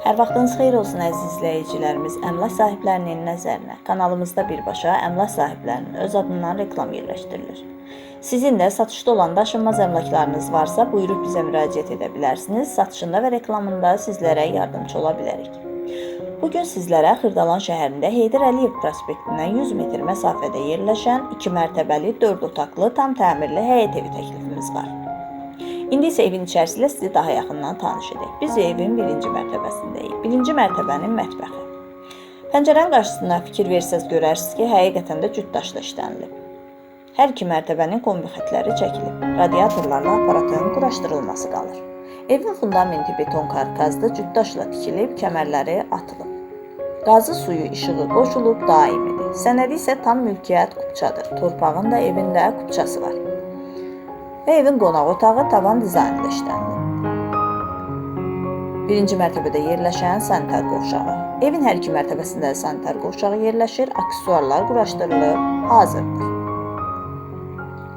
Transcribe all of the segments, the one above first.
Hər vaxtınız xeyir olsun əziz izləyicilərimiz. Əmlak sahiblərinin nəzərinə kanalımızda birbaşa əmlak sahiblərinin öz adından reklam yerləşdirilir. Sizin də satışda olan daşınmaz əmlaklarınız varsa, buyurub bizə müraciət edə bilərsiniz. Satışında və reklamında sizlərə yardımcı ola bilərik. Bu gün sizlərə Xırdalan şəhərində Heydər Əliyev prospektindən 100 metr məsafədə yerləşən 2 mərtəbəli 4 otaqlı tam təmirli həyət evi təklifimiz var. İndi isə evin içərisi ilə sizi daha yaxından tanış edək. Biz evin birinci mərtəbəsindəyik. Birinci mərtəbənin mətbəxi. Pəncərənin qarşısına fikir versəz görərsiniz ki, həqiqətən də cüt daşla işlənilib. Hər iki mərtəbənin kombi xətləri çəkilib. Radiatorlarla aparatın quraşdırılması qalır. Evin fundamenti beton karkazda cüt daşla tikilib, kəmərləri atılıb. Qazı suyu işığı qoşulub daimidir. Sənədi isə tam mülkiyyət kupçadır. Torpağın da evində kupçası var. Və evin qonaq otağı tavan dizaynında işlənilib. Birinci mərtəbədə yerləşən sanitar qovşağı. Evin hər iki mərtəbəsində sanitar qovşağı yerləşir, aksesuarlar quraşdırılıb, hazırdır.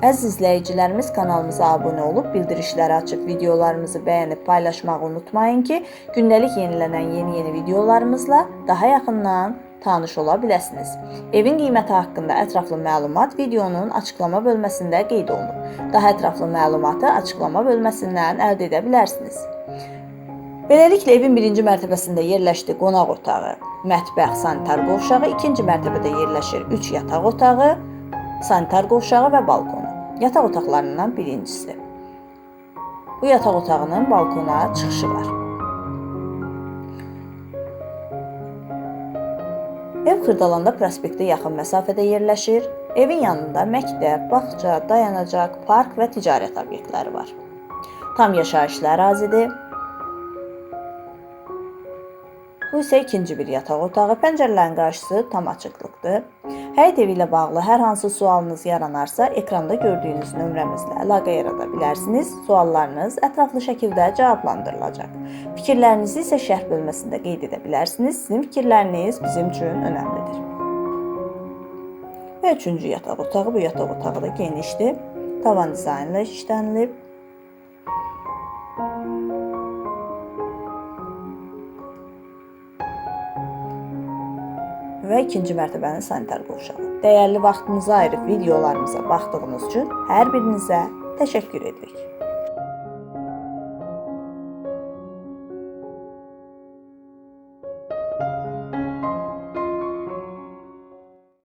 Əziz izləyicilərimiz kanalımıza abunə olub bildirişləri açıb videolarımızı bəyənib paylaşmağı unutmayın ki, gündəlik yenilənən yeni-yeni videolarımızla daha yaxından tanış ola biləsiniz. Evin qiyməti haqqında ətraflı məlumat videonun açıqlama bölməsində qeyd olunub. Daha ətraflı məlumatı açıqlama bölməsindən əldə edə bilərsiniz. Beləliklə evin birinci mərtəbəsində yerləşdi qonaq otağı, mətbəx, sanitar qovşağı, ikinci mərtəbədə yerləşir 3 yataq otağı, sanitar qovşağı və balkonu. Yataq otaqlarından birincisi. Bu yataq otağının balkona çıxışı var. Ev Xırdalanda prospektə yaxın məsafədə yerləşir. Evin yanında məktəb, bağça, dayanacaq, park və ticarət obyektləri var. Tam yaşayışlı ərazidir. Bu isə ikinci bir yataq otağı. Pəncərələrin qarşısı tam açıqlıqdır. Həyət evi ilə bağlı hər hansı sualınız yaranarsa, ekranda gördüyünüz nömrəmizlə əlaqə yarada bilərsiniz. Suallarınız ətraflı şəkildə cavablandırılacaq. Fikirlərinizi isə şərh bölməsində qeyd edə bilərsiniz. Sizin fikirləriniz bizim üçün önəmlidir. Və üçüncü yataq otağı, bu yataq otağı da genişdir. Tavan dizaynla işlənilib. Və ikinci mərtəbənin sanitar qovşağı. Dəyərli vaxtınızı ayırıb videolarımıza baxdığınız üçün hər birinizə təşəkkür edirik.